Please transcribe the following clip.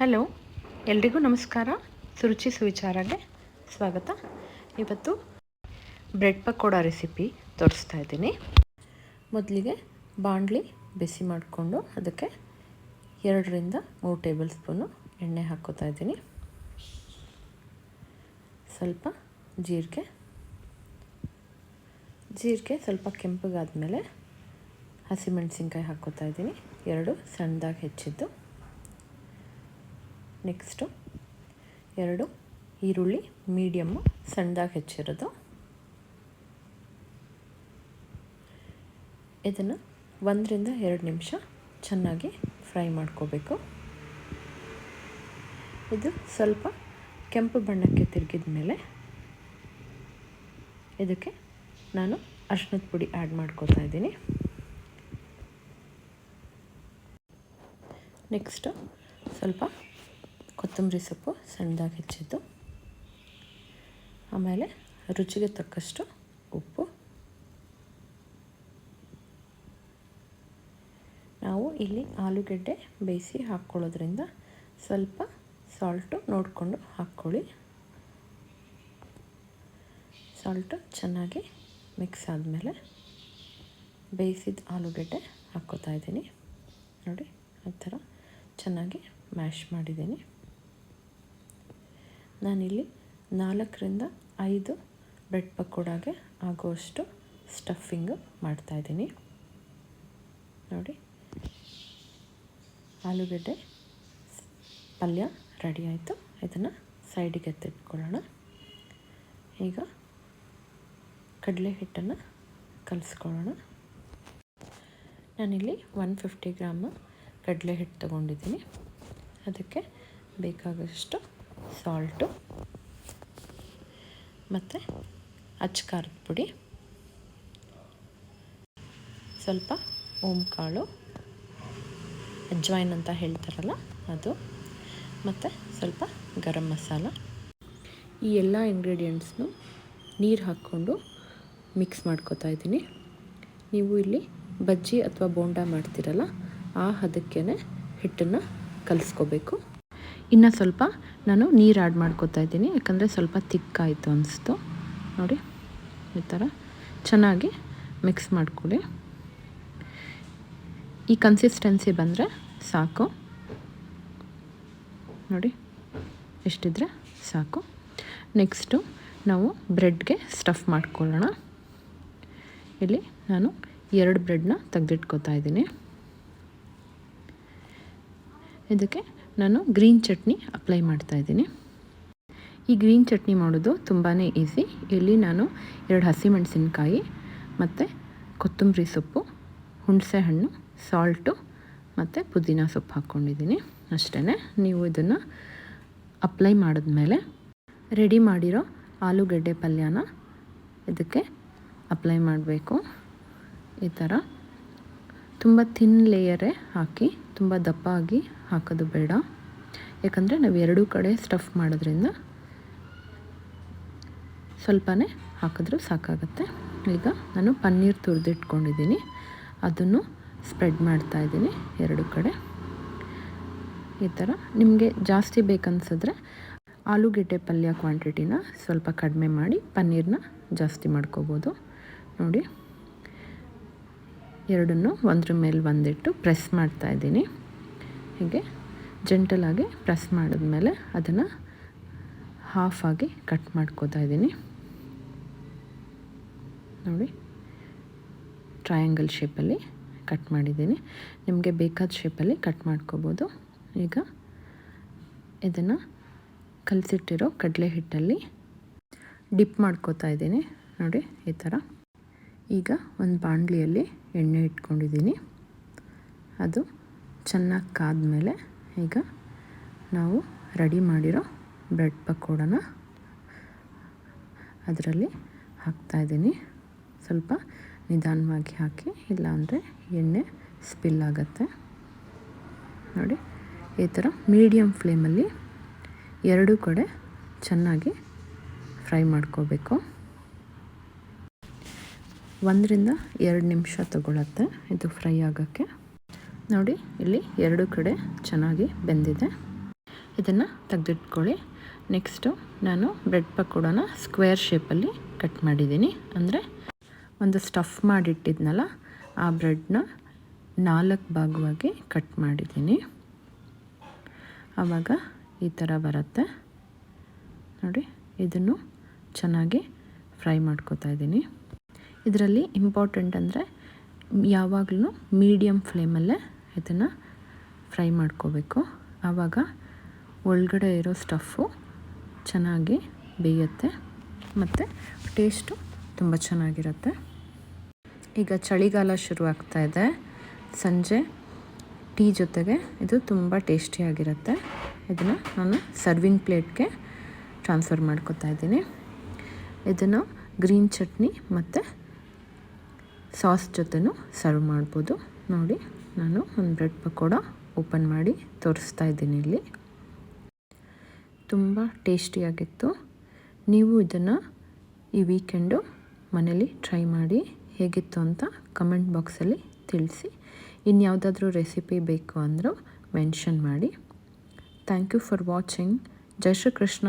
Hello, ಎಲ್ರಿಗೂ ನಮಸ್ಕಾರ. ಸುರುಚಿ ಸುವಿಚಾರಗೆ ಸ್ವಾಗತ. ಇವತ್ತು ಬ್ರೆಡ್ ಪಕೋಡ ರೆಸಿಪಿ ತೋರಿಸ್ತಾ ಇದ್ದೀನಿ. ಮೊದಲಿಗೆ ಬಾಣಲಿ ಬಿಸಿ ಮಾಡಿಕೊಂಡು ಅದಕ್ಕೆ ಎರಡರಿಂದ ಮೂರು ಟೇಬಲ್ ಸ್ಪೂನು ಎಣ್ಣೆ ಹಾಕೋತಾ ಇದ್ದೀನಿ. ಸ್ವಲ್ಪ ಜೀರಿಗೆ. ಜೀರಿಗೆ ಸ್ವಲ್ಪ ಕೆಂಪಗಾದಮೇಲೆ ಹಸಿಮೆಣಸಿನ್ಕಾಯಿ ಹಾಕೋತಾ ಇದ್ದೀನಿ. ಎರಡು ಸಣ್ಣದಾಗಿ ಹೆಚ್ಚಿದ್ದು. ನೆಕ್ಸ್ಟು ಎರಡು, ಈರುಳ್ಳಿ ಮೀಡಿಯಮ್ಮು ಸಣ್ಣದಾಗಿ ಹೆಚ್ಚಿರೋದು. ಇದನ್ನು ಒಂದರಿಂದ ಎರಡು ನಿಮಿಷ ಚೆನ್ನಾಗಿ ಫ್ರೈ ಮಾಡ್ಕೋಬೇಕು. ಇದು ಸ್ವಲ್ಪ ಕೆಂಪು ಬಣ್ಣಕ್ಕೆ ತಿರುಗಿದ ಮೇಲೆ ಇದಕ್ಕೆ ನಾನು ಅರ್ಶಿನದ ಪುಡಿ ಆ್ಯಡ್ ಮಾಡ್ಕೋತಾ ಇದ್ದೀನಿ. ನೆಕ್ಸ್ಟು ಸ್ವಲ್ಪ ಕೊತ್ತಂಬರಿ ಸೊಪ್ಪು ಸಣ್ಣದಾಗಿ ಹೆಚ್ಚಿದ್ದು, ಆಮೇಲೆ ರುಚಿಗೆ ತಕ್ಕಷ್ಟು ಉಪ್ಪು. ನಾವು ಇಲ್ಲಿ ಆಲೂಗೆಡ್ಡೆ ಬೇಯಿಸಿ ಹಾಕ್ಕೊಳ್ಳೋದ್ರಿಂದ ಸ್ವಲ್ಪ ಸಾಲ್ಟು ನೋಡಿಕೊಂಡು ಹಾಕ್ಕೊಳ್ಳಿ. ಸಾಲ್ಟು ಚೆನ್ನಾಗಿ ಮಿಕ್ಸ್ ಆದಮೇಲೆ ಬೇಯಿಸಿದ ಆಲೂಗೆಡ್ಡೆ ಹಾಕ್ಕೋತಾ ಇದ್ದೀನಿ. ನೋಡಿ, ಆ ಥರ ಚೆನ್ನಾಗಿ ಮ್ಯಾಶ್ ಮಾಡಿದ್ದೀನಿ. ನಾನಿಲ್ಲಿ ನಾಲ್ಕರಿಂದ ಐದು ಬ್ರೆಡ್ ಪಕೋಡಾಗೆ ಆಗೋಷ್ಟು ಸ್ಟಫಿಂಗು ಮಾಡ್ತಾಯಿದ್ದೀನಿ ನೋಡಿ. ಆಲೂಗಡ್ಡೆ ಪಲ್ಯ ರೆಡಿ ಆಯಿತು. ಇದನ್ನು ಸೈಡಿಗೆ ಎತ್ತಿಟ್ಕೊಳ್ಳೋಣ. ಈಗ ಕಡಲೆ ಹಿಟ್ಟನ್ನು ಕಲಿಸ್ಕೊಳ್ಳೋಣ. ನಾನಿಲ್ಲಿ ಒನ್ ಫಿಫ್ಟಿ ಗ್ರಾಮ್ ಕಡಲೆ ಹಿಟ್ಟು ತೊಗೊಂಡಿದ್ದೀನಿ. ಅದಕ್ಕೆ ಬೇಕಾದಷ್ಟು ಸಾಲ್ಟು ಮತ್ತು ಅಚ್ಚಕಾರದ ಪುಡಿ. ಸ್ವಲ್ಪ ಓಮ್ ಕಾಳು ಅಜ್ವಾಯಿನ್ ಅಂತ ಹೇಳ್ತಾರಲ್ಲ ಅದು. ಮತ್ತು ಸ್ವಲ್ಪ ಗರಂ ಮಸಾಲ. ಈ ಎಲ್ಲ ಇಂಗ್ರೀಡಿಯೆಂಟ್ಸ್ನು ನೀರು ಹಾಕ್ಕೊಂಡು ಮಿಕ್ಸ್ ಮಾಡ್ಕೋತಾ ಇದ್ದೀನಿ. ನೀವು ಇಲ್ಲಿ ಬಜ್ಜಿ ಅಥವಾ ಬೋಂಡ ಮಾಡ್ತೀರಲ್ಲ, ಆ ಹದಕ್ಕೇ ಹಿಟ್ಟನ್ನು ಕಲಿಸ್ಕೋಬೇಕು. ಇನ್ನು ಸ್ವಲ್ಪ ನಾನು ನೀರು ಆ್ಯಡ್ ಮಾಡ್ಕೋತಾ ಇದ್ದೀನಿ, ಯಾಕಂದರೆ ಸ್ವಲ್ಪ ತಿಕ್ಕಾಯಿತು ಅನಿಸ್ತು. ನೋಡಿ, ಈ ಥರ ಚೆನ್ನಾಗಿ ಮಿಕ್ಸ್ ಮಾಡ್ಕೊಳ್ಳಿ. ಈ ಕನ್ಸಿಸ್ಟೆನ್ಸಿ ಬಂದರೆ ಸಾಕು. ನೋಡಿ, ಎಷ್ಟಿದ್ರೆ ಸಾಕು. ನೆಕ್ಸ್ಟು ನಾವು ಬ್ರೆಡ್ಗೆ ಸ್ಟಫ್ ಮಾಡ್ಕೊಳ್ಳೋಣ. ಇಲ್ಲಿ ನಾನು ಎರಡು ಬ್ರೆಡ್ನ ತೆಗೆದಿಟ್ಕೋತಾ ಇದ್ದೀನಿ. ಇದಕ್ಕೆ ನಾನು ಗ್ರೀನ್ ಚಟ್ನಿ ಅಪ್ಲೈ ಮಾಡ್ತಾ ಇದ್ದೀನಿ. ಈ ಗ್ರೀನ್ ಚಟ್ನಿ ಮಾಡೋದು ತುಂಬಾ ಈಸಿ. ಇಲ್ಲಿ ನಾನು ಎರಡು ಹಸಿಮೆಣಸಿನ್ಕಾಯಿ ಮತ್ತು ಕೊತ್ತಂಬರಿ ಸೊಪ್ಪು, ಹುಣಸೆ ಹಣ್ಣು, ಸಾಲ್ಟು ಮತ್ತು ಪುದೀನ ಸೊಪ್ಪು ಹಾಕ್ಕೊಂಡಿದ್ದೀನಿ. ಅಷ್ಟೇ ನೀವು ಇದನ್ನು ಅಪ್ಲೈ ಮಾಡಿದ್ಮೇಲೆ ರೆಡಿ ಮಾಡಿರೋ ಆಲೂಗಡ್ಡೆ ಪಲ್ಯನ ಇದಕ್ಕೆ ಅಪ್ಲೈ ಮಾಡಬೇಕು. ಈ ಥರ ತುಂಬ ಥಿನ್ ಲೇಯರೇ ಹಾಕಿ ತುಂಬ ದಪ್ಪ ಆಗಿ ಹಾಕೋದು ಬೇಡ. ಯಾಕಂದರೆ ನಾವು ಎರಡೂ ಕಡೆ ಸ್ಟಫ್ ಮಾಡೋದ್ರಿಂದ ಸ್ವಲ್ಪನೇ ಹಾಕಿದ್ರೂ ಸಾಕಾಗುತ್ತೆ. ಈಗ ನಾನು ಪನ್ನೀರ್ ತುರಿದಿಟ್ಕೊಂಡಿದ್ದೀನಿ. ಅದನ್ನು ಸ್ಪ್ರೆಡ್ ಮಾಡ್ತಾ ಇದ್ದೀನಿ ಎರಡು ಕಡೆ. ಈ ಥರ ನಿಮಗೆ ಜಾಸ್ತಿ ಬೇಕನ್ಸಿದ್ರೆ ಆಲೂಗೆಡ್ಡೆ ಪಲ್ಯ ಕ್ವಾಂಟಿಟಿನ ಸ್ವಲ್ಪ ಕಡಿಮೆ ಮಾಡಿ ಪನ್ನೀರನ್ನ ಜಾಸ್ತಿ ಮಾಡ್ಕೋಬೋದು. ನೋಡಿ. ಎರಡನ್ನೂ ಒಂದ್ರ ಮೇಲೆ ಒಂದಿಟ್ಟು ಪ್ರೆಸ್ ಮಾಡ್ತಾ ಇದ್ದೀನಿ. ಹೀಗೆ ಜೆಂಟಲಾಗಿ ಪ್ರೆಸ್ ಮಾಡಿದ್ಮೇಲೆ ಅದನ್ನು ಆಗಿ ಕಟ್ ಮಾಡ್ಕೋತಾ ಇದ್ದೀನಿ. ನೋಡಿ ಟ್ರಯಾಂಗಲ್ ಶೇಪಲ್ಲಿ ಕಟ್ ಮಾಡಿದ್ದೀನಿ. ನಿಮಗೆ ಬೇಕಾದ ಶೇಪಲ್ಲಿ ಕಟ್ ಮಾಡ್ಕೋಬೋದು. ಈಗ ಇದನ್ನು ಕಲಸಿಟ್ಟಿರೋ ಕಡಲೆ ಹಿಟ್ಟಲ್ಲಿ ಡಿಪ್ ಮಾಡ್ಕೋತಾ ಇದ್ದೀನಿ. ನೋಡಿ, ಈ ಥರ ಈಗ ಒಂದು ಬಾಣಲಿಯಲ್ಲಿ ಎಣ್ಣೆ ಇಟ್ಕೊಂಡಿದ್ದೀನಿ. ಅದು ಚೆನ್ನಾಗಿ ಕಾದ್ಮೇಲೆ ಈಗ ನಾವು ರೆಡಿ ಮಾಡಿರೋ ಬ್ರೆಡ್ ಪಕೋಡನ ಅದರಲ್ಲಿ ಹಾಕ್ತಾಯಿದ್ದೀನಿ ಸ್ವಲ್ಪ ನಿಧಾನವಾಗಿ ಹಾಕಿ, ಇಲ್ಲಾಂದರೆ ಎಣ್ಣೆ ಸ್ಪಿಲ್ ಆಗುತ್ತೆ. ನೋಡಿ, ಈ ಥರ ಮೀಡಿಯಮ್ ಫ್ಲೇಮಲ್ಲಿ ಎರಡೂ ಕಡೆ ಚೆನ್ನಾಗಿ ಫ್ರೈ ಮಾಡ್ಕೋಬೇಕು. ಒಂದರಿಂದ ಎರಡು ನಿಮಿಷ ತಗೊಳತ್ತೆ. ಇದು ಫ್ರೈ ಆಗೋಕ್ಕೆ. ನೋಡಿ, ಇಲ್ಲಿ ಎರಡು ಕಡೆ ಚೆನ್ನಾಗಿ ಬೆಂದಿದೆ. ಇದನ್ನು ತೆಗೆದಿಟ್ಕೊಳ್ಳಿ. ನೆಕ್ಸ್ಟು ನಾನು ಬ್ರೆಡ್ ಪಕೋಡನ ಸ್ಕ್ವೇರ್ ಶೇಪಲ್ಲಿ ಕಟ್ ಮಾಡಿದ್ದೀನಿ. ಅಂದರೆ ಒಂದು ಸ್ಟಫ್ ಮಾಡಿಟ್ಟಿದ್ನಲ್ಲ, ಆ ಬ್ರೆಡ್ನ ನಾಲ್ಕು ಭಾಗವಾಗಿ ಕಟ್ ಮಾಡಿದ್ದೀನಿ. ಆವಾಗ ಈ ಥರ ಬರುತ್ತೆ. ನೋಡಿ, ಇದನ್ನು ಚೆನ್ನಾಗಿ ಫ್ರೈ ಮಾಡ್ಕೋತಾ ಇದ್ದೀನಿ. ಇದರಲ್ಲಿ ಇಂಪಾರ್ಟೆಂಟ್ ಅಂದರೆ ಯಾವಾಗಲೂ ಮೀಡಿಯಮ್ ಫ್ಲೇಮಲ್ಲೇ ಇದನ್ನು ಫ್ರೈ ಮಾಡ್ಕೋಬೇಕು. ಆವಾಗ ಒಳಗಡೆ ಇರೋ ಸ್ಟಫು ಚೆನ್ನಾಗಿ ಬೇಯುತ್ತೆ ಮತ್ತು ಟೇಸ್ಟು ತುಂಬ ಚೆನ್ನಾಗಿರುತ್ತೆ. ಈಗ ಚಳಿಗಾಲ ಶುರು ಆಗ್ತಾ ಇದೆ. ಸಂಜೆ ಟೀ ಜೊತೆಗೆ ಇದು ತುಂಬ ಟೇಸ್ಟಿಯಾಗಿರುತ್ತೆ ಇದನ್ನು ನಾನು ಸರ್ವಿಂಗ್ ಪ್ಲೇಟ್ಗೆ ಟ್ರಾನ್ಸ್ಫರ್ ಮಾಡ್ಕೋತಾ ಇದ್ದೀನಿ. ಇದನ್ನು ಗ್ರೀನ್ ಚಟ್ನಿ ಮತ್ತು ಸಾಸ್ ಜೊತೆನೂ ಸರ್ವ್ ಮಾಡ್ಬೋದು. ನೋಡಿ, ನಾನು ಒಂದು ಬ್ರೆಡ್ ಪಕೋಡ ಓಪನ್ ಮಾಡಿ ತೋರಿಸ್ತಾ ಇದ್ದೀನಿ ಇಲ್ಲಿ. ತುಂಬ ಟೇಸ್ಟಿಯಾಗಿತ್ತು ನೀವು ಇದನ್ನು ಈ ವೀಕೆಂಡು ಮನೇಲಿ ಟ್ರೈ ಮಾಡಿ ಹೇಗಿತ್ತು ಅಂತ ಕಮೆಂಟ್ ಬಾಕ್ಸಲ್ಲಿ ತಿಳಿಸಿ. ಇನ್ಯಾವುದಾದ್ರೂ ರೆಸಿಪಿ ಬೇಕು ಅಂದರೂ ಮೆನ್ಷನ್ ಮಾಡಿ. ಥ್ಯಾಂಕ್ ಯು ಫಾರ್ ವಾಚಿಂಗ್ ಜೈ ಶ್ರೀ ಕೃಷ್ಣ